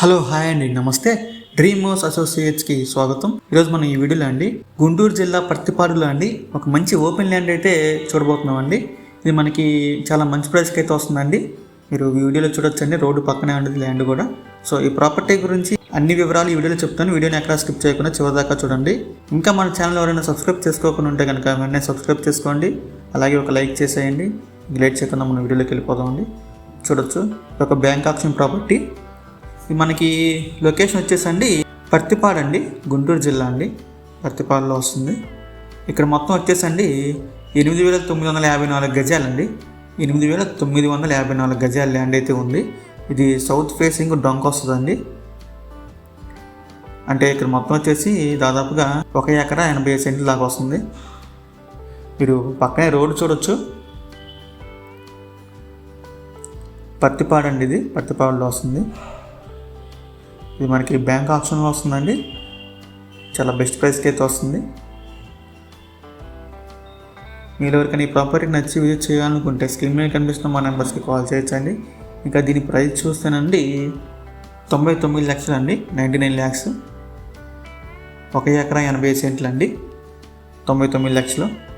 Hello hi అండి. నమస్తే. Dream house అసోసియేట్స్కి స్వాగతం. ఈరోజు మనం ఈ వీడియోలో అండి గుంటూరు జిల్లా పత్తిపాడులో అండి ఒక మంచి ఓపెన్ ల్యాండ్ అయితే చూడబోతున్నాం అండి ఇది మనకి చాలా మంచి ప్రైస్కి అయితే వస్తుందండి. మీరు ఈ వీడియోలో చూడొచ్చండి రోడ్డు పక్కనే ఉండేది ల్యాండ్ కూడా. సో ఈ ప్రాపర్టీ గురించి అన్ని వివరాలు ఈ వీడియోలో చెప్తాను. వీడియోని ఎక్కడ స్కిప్ చేయకుండా చివరిదాకా చూడండి. ఇంకా మన ఛానల్ ఎవరైనా సబ్స్క్రైబ్ చేసుకోకుండా ఉంటే కనుక వెంటనే సబ్స్క్రైబ్ చేసుకోండి. అలాగే ఒక లైక్ చేసేయండి. లేట్ చేయకుండా మన వీడియోలోకి వెళ్ళిపోదామండి. చూడొచ్చు. ఒక బ్యాంక్ ఆప్షన్ ప్రాపర్టీ. మనకి లొకేషన్ వచ్చేసండి పర్తిపాడు అండి గుంటూరు జిల్లా అండి. పర్తిపాడులో వస్తుంది. ఇక్కడ మొత్తం వచ్చేసండి ఎనిమిది వేల తొమ్మిది వందల యాభై నాలుగు గజాలండి. ఎనిమిది వేల తొమ్మిది వందల యాభై నాలుగు గజాల ల్యాండ్ అయితే ఉంది. ఇది సౌత్ ఫేసింగ్ డొంక వస్తుందండి. అంటే ఇక్కడ మొత్తం వచ్చేసి దాదాపుగా ఒక ఎకరా ఎనభై సెంట్లు దాకా వస్తుంది. మీరు పక్కనే రోడ్డు చూడొచ్చు. పత్తిపాడు అండి ఇది పత్తిపాడులో వస్తుంది. ఇది మనకి బ్యాంక్ ఆప్షన్లో వస్తుందండి. చాలా బెస్ట్ ప్రైస్కి అయితే వస్తుంది. మీరు ఎవరికైనా ఈ ప్రాపర్టీ నచ్చి విజిట్ చేయాలనుకుంటే స్క్రీన్ మీద కనిపిస్తున్న మా నెంబర్స్కి కాల్ చేయొచ్చండి. ఇంకా దీని ప్రైస్ చూస్తేనండి తొంభై తొమ్మిది లక్షలు అండి. Ninety nine lakhs. ఒక ఎకరా ఎనభై సెంట్లు అండి తొంభై తొమ్మిది లక్షలు.